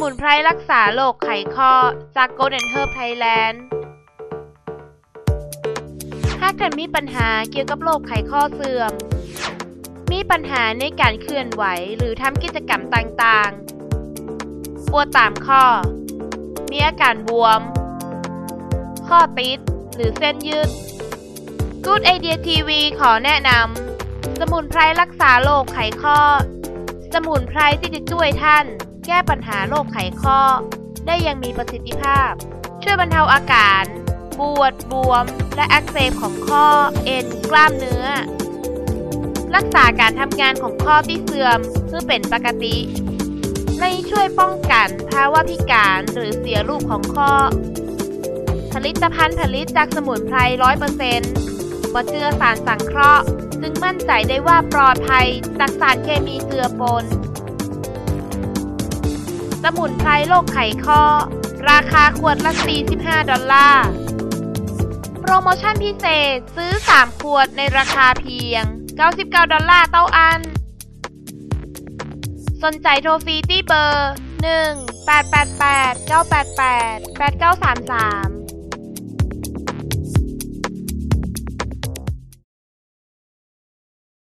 มุนไพรรักษาโรคไขข้อ จาก Golden Herb Thailand หากท่านมีปัญหาเกี่ยวกับโรคไขข้อเสื่อม มีปัญหาในการเคลื่อนไหวหรือทำกิจกรรมต่างๆ ปวดตามข้อ มีอาการบวม ข้อติด หรือเส้นยืด Good Idea TV ขอแนะนำสมุนไพรรักษาโรคไขข้อ สมุนไพรที่จะช่วยท่าน แก้ปัญหาโรคไขข้อ ได้อยังมีประสิทธิภาพ ช่วยบรรเทาอาการปวดบวม และอักเสบของข้อเอ็นกล้ามเนื้อ รักษาการทำงานของข้อที่เสื่อมเพื่อเป็นปกติในช่วยป้องกันภาวะพิการหรือเสียรูปของข้อ ผลิตภัณฑ์ผลิตจากสมุนไพรร้อยเปอร์เซ็นต์บ่เจือสารสังเคราะห์ ซึ่งมั่นใจได้ว่าปลอดภัยจากสารเคมีเจือปน สมุนไพรโรคไขข้อ ราคาขวดละ 45 ดอลลาร์ โปรโมชั่นพิเศษซื้อ 3 ขวดในราคาเพียง 99 ดอลลาร์เต้าอัน สนใจโทรฟรีที่เบอร์ 1 888 988 8933